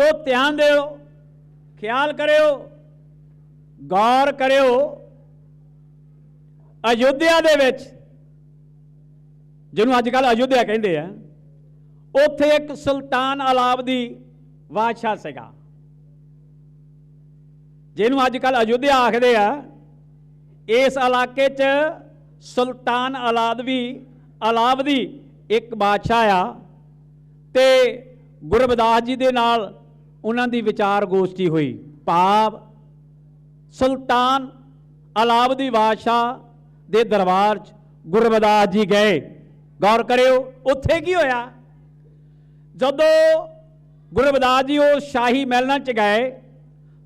ਤੋ ਧਿਆਨ ਦਿਓ, ਖਿਆਲ ਕਰਿਓ, ਗੌਰ ਕਰਿਓ। ਅਯੁੱਧਿਆ ਦੇ ਵਿੱਚ, ਜਿਹਨੂੰ ਅੱਜ ਕੱਲ ਅਯੁੱਧਿਆ ਕਹਿੰਦੇ ਆ, ਉੱਥੇ ਇੱਕ ਸੁਲਤਾਨ ਅਲਾਬ ਦੀ ਬਾਦਸ਼ਾਹ ਸੀਗਾ। ਜਿਹਨੂੰ ਅੱਜ ਕੱਲ ਅਯੁੱਧਿਆ ਆਖਦੇ ਆ, ਇਸ ਇਲਾਕੇ 'ਚ ਸੁਲਤਾਨ ਅਲਾਦਵੀ ਅਲਾਵਦੀ ਇੱਕ ਬਾਦਸ਼ਾਹ ਆ, ਤੇ ਗੁਰਬਦਾਸ ਜੀ ਦੇ ਨਾਲ ਉਹਨਾਂ ਦੀ ਵਿਚਾਰ ਗੋਸ਼ਟੀ ਹੋਈ। ਭਾਵ ਸੁਲਤਾਨ ਅਲਾਵਦੀ ਬਾਦਸ਼ਾਹ ਦੇ ਦਰਬਾਰ 'ਚ ਗੁਰਬਦਾਸ ਜੀ ਗਏ। ਗੌਰ ਕਰਿਓ, ਉੱਥੇ ਕੀ ਹੋਇਆ? ਜਦੋਂ ਗੁਰਬਦਾਸ ਜੀ ਉਹ ਸ਼ਾਹੀ ਮਹਿਲਾਂ 'ਚ ਗਏ,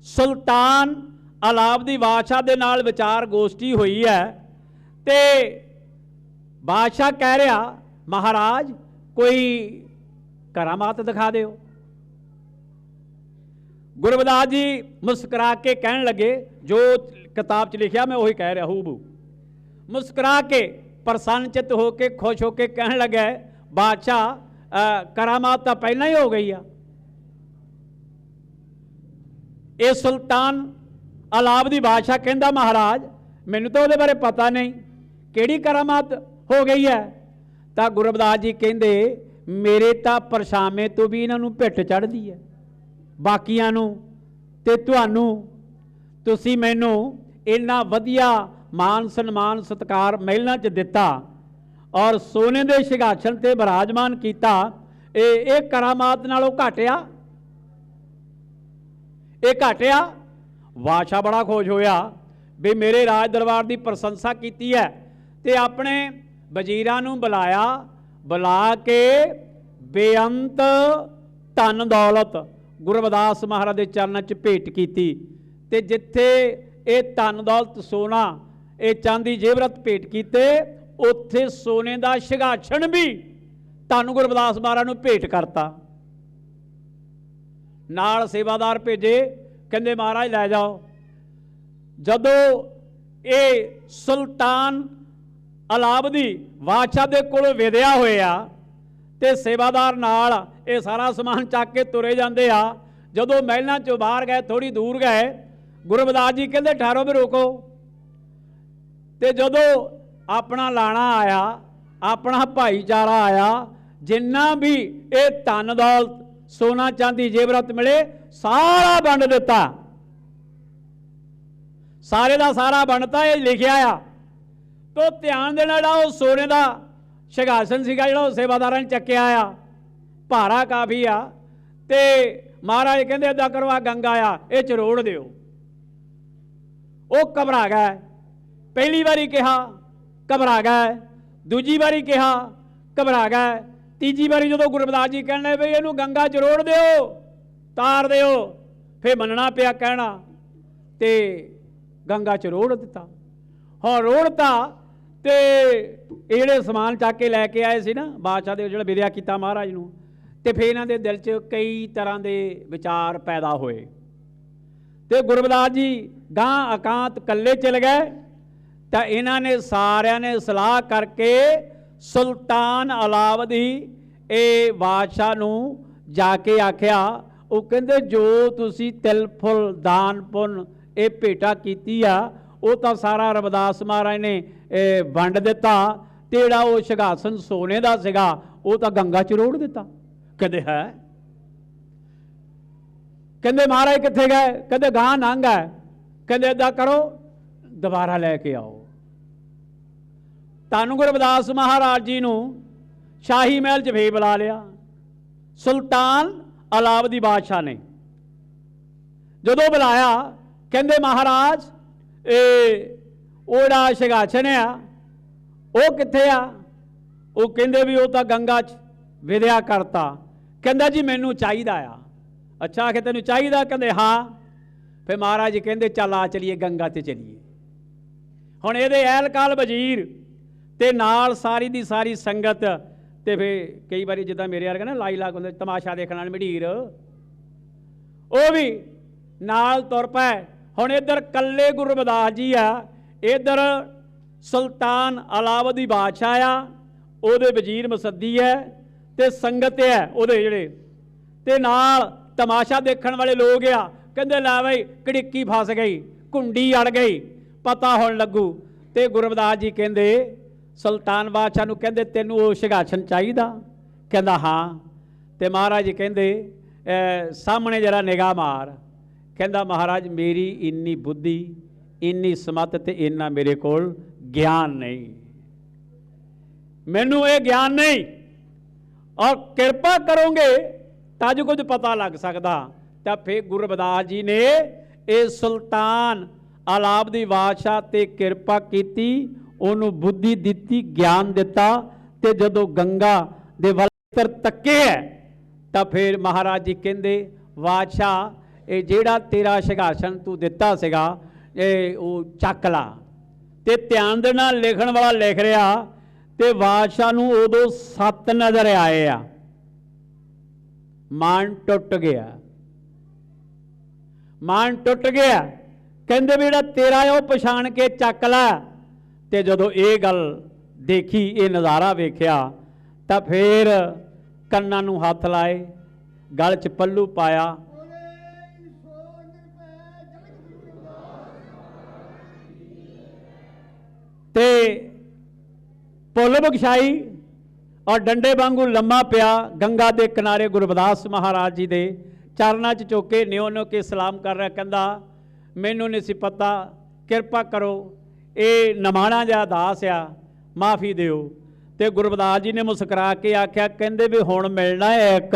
ਸੁਲਤਾਨ ਅਲਾਵਦੀ ਬਾਦਸ਼ਾਹ ਦੇ ਨਾਲ ਵਿਚਾਰ ਗੋਸ਼ਟੀ ਹੋਈ ਹੈ ਤੇ ਬਾਦਸ਼ਾਹ ਕਹਿ ਰਿਹਾ, ਮਹਾਰਾਜ, ਕੋਈ ਕਰਾਮਾਤ ਦਿਖਾ ਦਿਓ। ਗੁਰਬਦਾਸ ਜੀ ਮੁਸਕਰਾ ਕੇ ਕਹਿਣ ਲੱਗੇ, ਜੋ ਕਿਤਾਬ 'ਚ ਲਿਖਿਆ ਮੈਂ ਉਹੀ ਕਹਿ ਰਿਹਾ, ਹੂਬੂ। ਮੁਸਕਰਾ ਕੇ ਪ੍ਰਸੰਨਚਿਤ ਹੋ ਕੇ, ਖੁਸ਼ ਹੋ ਕੇ ਕਹਿਣ ਲੱਗਾ, ਬਾਦਸ਼ਾਹ ਕਰਾਮਾਤ ਤਾਂ ਪਹਿਲਾਂ ਹੀ ਹੋ ਗਈ ਆ। ਇਹ ਸੁਲਤਾਨ ਅਲਾਬ ਦੀ ਬਾਦਸ਼ਾਹ ਕਹਿੰਦਾ, ਮਹਾਰਾਜ, ਮੈਨੂੰ ਤਾਂ ਉਹਦੇ ਬਾਰੇ ਪਤਾ ਨਹੀਂ, ਕਿਹੜੀ ਕਰਾਮਾਤ ਹੋ ਗਈ ਹੈ? ਤਾਂ ਗੁਰਬਦਾਸ ਜੀ ਕਹਿੰਦੇ, ਮੇਰੇ ਤਾਂ ਪਰਛਾਵੇਂ ਤੋਂ ਵੀ ਇਹਨਾਂ ਨੂੰ ਪਿੱਠ ਚੜਦੀ ਹੈ। ਬਾਕੀਆਂ ਨੂੰ ਤੇ ਤੁਹਾਨੂੰ। ਤੁਸੀਂ ਮੈਨੂੰ ਇੰਨਾ ਵਧੀਆ ਮਾਨ ਸਨਮਾਨ ਸਤਕਾਰ ਮਹਿਲਾਂ 'ਚ ਦਿੱਤਾ ਔਰ ਸੋਨੇ ਦੇ ਸਿਘਾਸਣ ਤੇ ਬਿਰਾਜਮਾਨ ਕੀਤਾ। ਇਹ ਇਹ ਕਰਾਮਾਤ ਨਾਲੋਂ ਘਟਿਆ? ਇਹ ਘਟਿਆ? ਬਾਦਸ਼ਾਹ ਬੜਾ ਖੁਸ਼ ਹੋਇਆ ਵੀ ਮੇਰੇ ਰਾਜ ਦਰਬਾਰ ਦੀ ਪ੍ਰਸ਼ੰਸਾ ਕੀਤੀ ਹੈ ਤੇ ਆਪਣੇ ਵਜ਼ੀਰਾਂ ਨੂੰ ਬੁਲਾਇਆ। ਬੁਲਾ ਕੇ ਬੇਅੰਤ ਧਨ ਦੌਲਤ ਗੁਰਵਦਾਸ ਮਹਾਰਾਜ ਦੇ ਚਰਨਾਂ 'ਚ ਭੇਟ ਕੀਤੀ ਤੇ ਜਿੱਥੇ ਇਹ ਧਨ ਦੌਲਤ ਸੋਨਾ, ਇਹ ਚਾਂਦੀ ਜੇਵਰਤ ਭੇਟ ਕੀਤੇ, ਉੱਥੇ ਸੋਨੇ ਦਾ ਸਿਘਾਸਣ ਵੀ ਧੰਨ ਗੁਰਬਦਾਸ ਮਹਾਰਾਜ ਨੂੰ ਭੇਟ ਕਰਤਾ। ਨਾਲ ਸੇਵਾਦਾਰ ਭੇਜੇ, ਕਹਿੰਦੇ ਮਹਾਰਾਜ ਲੈ ਜਾਓ। ਜਦੋਂ ਇਹ ਸੁਲਤਾਨ ਅਲਾਬਦੀ ਬਾਦਸ਼ਾਹ ਦੇ ਕੋਲ ਵਿਦਿਆ ਹੋਇਆ ਤੇ ਸੇਵਾਦਾਰ ਨਾਲ ਇਹ ਸਾਰਾ ਸਮਾਨ ਚੱਕ ਕੇ ਤੁਰੇ ਜਾਂਦੇ ਆ। ਜਦੋਂ ਮਹਿਲਾਂ ਚੋਂ ਬਾਹਰ ਗਏ ਥੋੜੀ ਦੂਰ ਗਏ ਗੁਰਬਦਾਸ ਜੀ ਕਹਿੰਦੇ, ਠਹਿਰੋ ਵੀ ਰੋਕੋ। ਤੇ ਜਦੋਂ ਆਪਣਾ ਲਾਣਾ ਆਇਆ, ਆਪਣਾ ਭਾਈਚਾਰਾ ਆਇਆ, ਜਿੰਨਾ ਵੀ ਇਹ ਧਨ ਦੌਲਤ, ਸੋਨਾ ਚਾਂਦੀ ਜੇਵਰਤ ਮਿਲੇ, ਸਾਰਾ ਵੰਡ ਦਿੱਤਾ। ਸਾਰੇ ਦਾ ਸਾਰਾ ਬਣਤਾ ਇਹ ਲਿਖਿਆ ਆ। ਤੋ ਧਿਆਨ ਦੇਣਾ ਜਿਹੜਾ ਉਹ ਸੋਨੇ ਦਾ ਸਿਘਾਸਨ ਸੀਗਾ ਜਿਹੜਾ ਉਹ ਸੇਵਾਦਾਰਾਂ ਨੇ ਚੱਕਿਆ ਆ। ਭਾਰਾ ਕਾਫੀ ਆ ਤੇ ਮਹਾਰਾਜ ਕਹਿੰਦੇ ਏਦਾਂ ਕਰੋ ਆ ਗੰਗਾ ਆ, ਇਹ ਚਰੋੜ ਦਿਓ। ਉਹ ਘਬਰਾ ਗਿਆ ਪਹਿਲੀ ਵਾਰੀ ਕਿਹਾ, ਘਬਰਾ ਗਿਆ ਦੂਜੀ ਵਾਰੀ ਕਿਹਾ, ਘਬਰਾ ਗਿਆ ਤੀਜੀ ਵਾਰੀ ਜਦੋਂ ਗੁਰਬਦਾਸ ਜੀ ਕਹਿੰਦੇ ਵੀ ਇਹਨੂੰ ਗੰਗਾ ਚ ਰੋੜ ਦਿਓ, ਤਾਰ ਦਿਓ ਫੇ ਮੰਨਣਾ ਪਿਆ ਕਹਿਣਾ ਤੇ ਗੰਗਾ ਚ ਰੋੜ ਦਿੱਤਾ। ਹਾਂ, ਰੋੜਤਾ ਤੇ ਇਹ ਜਿਹੜੇ ਸਮਾਨ ਚੱਕ ਕੇ ਲੈ ਕੇ ਆਏ ਸੀ ਨਾ, ਬਾਦਸ਼ਾਹ ਦੇ ਜਿਹੜਾ ਵਿਦਿਆ ਕੀਤਾ ਮਹਾਰਾਜ ਨੂੰ ਤੇ ਫਿਰ ਇਹਨਾਂ ਦੇ ਦਿਲ 'ਚ ਕਈ ਤਰ੍ਹਾਂ ਦੇ ਵਿਚਾਰ ਪੈਦਾ ਹੋਏ। ਤੇ ਗੁਰਬਦਾਸ ਜੀ ਗਾਂ ਅਕਾਂਤ ਕੱਲੇ ਚਲ ਗਏ, ਤਾਂ ਇਹਨਾਂ ਨੇ ਸਾਰਿਆਂ ਨੇ ਸਲਾਹ ਕਰਕੇ ਸੁਲਤਾਨ ਅਲਾਵਦੀ ਇਹ ਬਾਦਸ਼ਾਹ ਨੂੰ ਜਾ ਕੇ ਆਖਿਆ, ਉਹ ਕਹਿੰਦੇ, ਜੋ ਤੁਸੀਂ ਤਿਲ, ਫੁੱਲ, ਦਾਨ, ਪੁੰਨ ਇਹ ਭੇਟਾ ਕੀਤੀ ਆ, ਉਹ ਤਾਂ ਸਾਰਾ ਰਵਿਦਾਸ ਮਹਾਰਾਜ ਨੇ ਵੰਡ ਦਿੱਤਾ, ਤੇ ਜਿਹੜਾ ਉਹ ਸਿਘਾਸਨ ਸੋਨੇ ਦਾ ਸੀਗਾ, ਉਹ ਤਾਂ ਗੰਗਾ ਚ ਰੋੜ ਦਿੱਤਾ। ਕਦੇ ਹੈ? ਕਹਿੰਦੇ ਮਹਾਰਾਜ ਕਿੱਥੇ ਗਏ? ਕਹਿੰਦੇ ਗਾਂ ਨੰਗ ਹੈ। ਕਹਿੰਦੇ ਏਦਾਂ ਕਰੋ, ਦੁਬਾਰਾ ਲੈ ਕੇ ਆਓ। ਧੰਨ ਗੁਰਬਦਾਸ ਮਹਾਰਾਜ ਜੀ ਨੂੰ ਸ਼ਾਹੀ ਮਹਿਲ 'ਚ ਭੇ ਬੁਲਾ ਲਿਆ। ਸੁਲਤਾਨ ਅਲਾਵਦੀ ਬਾਦਸ਼ਾਹ ਨੇ। ਜਦੋਂ ਬੁਲਾਇਆ, ਕਹਿੰਦੇ ਮਹਾਰਾਜ ਇਹ ਉਹੜਾ ਸ਼ਿਗਾਛਨ ਆ, ਉਹ ਕਿੱਥੇ ਆ? ਉਹ ਕਹਿੰਦੇ ਵੀ ਉਹ ਤਾਂ ਗੰਗਾ 'ਚ ਵਿਦਿਆ ਕਰਤਾ। ਕਹਿੰਦਾ ਜੀ ਮੈਨੂੰ ਚਾਹੀਦਾ ਆ। ਅੱਛਾ ਕਿ ਤੈਨੂੰ ਚਾਹੀਦਾ? ਕਹਿੰਦੇ, ਹਾਂ। ਫਿਰ ਮਹਾਰਾਜ ਜੀ ਕਹਿੰਦੇ, ਚੱਲ ਆ ਚਲੀਏ, ਗੰਗਾ ਤੇ ਚਲੀਏ। ਹੁਣ ਇਹਦੇ ਐਲਕਾਲ ਵਜ਼ੀਰ ਤੇ ਨਾਲ ਸਾਰੀ ਦੀ ਸਾਰੀ ਸੰਗਤ ਤੇ ਫੇ ਕਈ ਵਾਰੀ ਜਿੱਦਾਂ ਮੇਰੇ ਵਰਗਾ ਨਾ ਲਾਈ ਲਾਗ ਹੁੰਦੇ, ਤਮਾਸ਼ਾ ਦੇਖਣ ਵਾਲੇ ਮਢੀਰ, ਉਹ ਵੀ ਨਾਲ ਤੁਰ ਪਏ। ਹੁਣ ਇੱਧਰ ਕੱਲੇ ਗੁਰੂ ਰਵਿਦਾਸ ਜੀ ਆ, ਇੱਧਰ ਸੁਲਤਾਨ ਅਲਾਵਦੀ ਬਾਦਸ਼ਾਹ ਆ, ਉਹਦੇ ਵਜ਼ੀਰ ਮਸੱਦੀ ਹੈ। ਤੇ ਸੰਗਤ ਹੈ ਉਹਦੇ ਜਿਹੜੇ। ਤੇ ਨਾਲ ਤਮਾਸ਼ਾ ਦੇਖਣ ਵਾਲੇ ਲੋਕ ਆ, ਕਹਿੰਦੇ, ਲੈ ਬਈ, ਕੜਿੱਕੀ ਫਸ ਗਈ, ਕੁੰਡੀ ਅੜ ਗਈ, ਪਤਾ ਹੋਣ ਲੱਗੂ। ਤੇ ਗੁਰਵਦਾਸ ਜੀ ਕਹਿੰਦੇ, ਸੁਲਤਾਨ ਬਾਦਸ਼ਾਹ ਨੂੰ ਕਹਿੰਦੇ, ਤੈਨੂੰ ਉਹ ਸਿੰਘਾਸਨ ਚਾਹੀਦਾ? ਕਹਿੰਦਾ, ਹਾਂ। ਤੇ ਮਹਾਰਾਜ ਜੀ ਕਹਿੰਦੇ ਸਾਹਮਣੇ ਜਰਾ ਨਿਗਾਹ ਮਾਰ। ਕਹਿੰਦਾ, ਮਹਾਰਾਜ, ਮੇਰੀ ਇੰਨੀ ਬੁੱਧੀ, ਇੰਨੀ ਸਮਤ ਤੇ ਇੰਨਾ ਮੇਰੇ ਕੋਲ ਗਿਆਨ ਨਹੀਂ। ਮੈਨੂੰ ਇਹ ਗਿਆਨ ਨਹੀਂ। ਔਰ ਕਿਰਪਾ ਕਰੋਗੇ ਤਾਂ ਜੋ ਕੁਝ ਪਤਾ ਲੱਗ ਸਕਦਾ। ਤਾਂ ਫਿਰ ਗੁਰੂ ਰਵਿਦਾਸ ਜੀ ਨੇ ਇਹ ਸੁਲਤਾਨ ਆਲਾਪ ਦੀ ਬਾਦਸ਼ਾਹ ਤੇ ਕਿਰਪਾ ਕੀਤੀ, ਉਹਨੂੰ ਬੁੱਧੀ ਦਿੱਤੀ, ਗਿਆਨ ਦਿੱਤਾ ਤੇ ਜਦੋਂ ਗੰਗਾ ਦੇ ਵੱਲ ਤੱਕੇ ਹੈ, ਤਾਂ ਫਿਰ ਮਹਾਰਾਜ ਜੀ ਕਹਿੰਦੇ, ਬਾਦਸ਼ਾਹ, ਇਹ ਜਿਹੜਾ ਤੇਰਾ ਸਿੰਘਾਸਨ ਤੂੰ ਦਿੱਤਾ ਸੀਗਾ, ਇਹ ਉਹ ਚੱਕ ਲਾ ਤੇ ਧਿਆਨ ਦੇ ਨਾਲ ਲਿਖਣ ਵਾਲਾ ਲਿਖ ਰਿਹਾ ਤੇ ਬਾਦਸ਼ਾਹ ਨੂੰ ਉਦੋਂ ਸੱਤ ਨਜ਼ਰ ਆਏ ਆ। ਮਾਨ ਟੁੱਟ ਗਿਆ। ਮਾਨ ਟੁੱਟ ਗਿਆ। ਕਹਿੰਦੇ ਵੀ ਜਿਹੜਾ ਤੇਰਾ ਉਹ ਪਛਾਣ ਕੇ ਚੱਕ ਲੈ। ਤੇ ਜਦੋਂ ਇਹ ਗੱਲ ਦੇਖੀ, ਇਹ ਨਜ਼ਾਰਾ ਵੇਖਿਆ, ਤਾਂ ਫੇਰ ਕੰਨਾਂ ਨੂੰ ਹੱਥ ਲਾਏ, ਗਲ 'ਚ ਪੱਲੂ ਪਾਇਆ। ਤੇ ਪੁੱਲ ਬਖਸ਼ਾਈ ਔਰ ਡੰਡੇ ਵਾਂਗੂ ਲੰਮਾ ਪਿਆ ਗੰਗਾ ਦੇ ਕਿਨਾਰੇ ਗੁਰਬਦਾਸ ਮਹਾਰਾਜ ਜੀ ਦੇ ਚਰਨਾਂ 'ਚ ਝੁਕੇ ਨਿਉ ਕੇ ਸਲਾਮ ਕਰ ਰਿਹਾ, ਕਹਿੰਦਾ, ਮੈਨੂੰ ਨਹੀਂ ਸੀ ਪਤਾ, ਕਿਰਪਾ ਕਰੋ, ਇਹ ਨਮਾਣਾ ਜਿਹਾ ਦਾਸ ਆ, ਮਾਫੀ ਦਿਓ। ਤੇ ਗੁਰਬਦਾਸ ਜੀ ਨੇ ਮੁਸਕਰਾ ਕੇ ਆਖਿਆ, ਕਹਿੰਦੇ ਵੀ ਹੁਣ ਮਿਲਣਾ ਹੈ ਇੱਕ।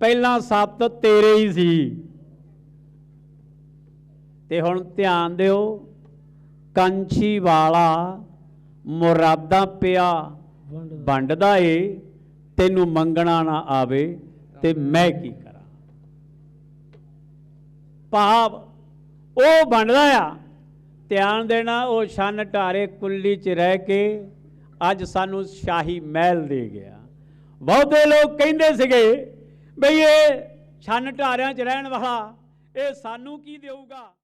ਪਹਿਲਾਂ ਸੱਤ ਤੇਰੇ ਹੀ ਸੀ। ਤੇ ਹੁਣ ਧਿਆਨ ਦਿਓ, ਕੰਛੀ ਵਾਲਾ ਮੁਰਾਦਾਂ ਪਿਆ ਵੰਡਦਾ। ਏ ਤੈਨੂੰ ਮੰਗਣਾ ਨਾ ਆਵੇ ਤੇ ਮੈਂ ਕੀ ਕਰਾਂ? ਭਾਵ ਉਹ ਵੰਡਦਾ ਆ ਧਿਆਨ ਦੇਣਾ ਉਹ ਛੰਨ ਢਾਰੇ ਕੁੱਲੀ 'ਚ ਰਹਿ ਕੇ ਅੱਜ ਸਾਨੂੰ ਸ਼ਾਹੀ ਮਹਿਲ ਦੇ ਗਿਆ। ਬਹੁਤੇ ਲੋਕ ਕਹਿੰਦੇ ਸੀਗੇ ਬਈ ਇਹ ਛੰਨ ਢਾਰਿਆਂ 'ਚ ਰਹਿਣ ਵਾਲਾ ਇਹ ਸਾਨੂੰ ਕੀ ਦੇਊਗਾ?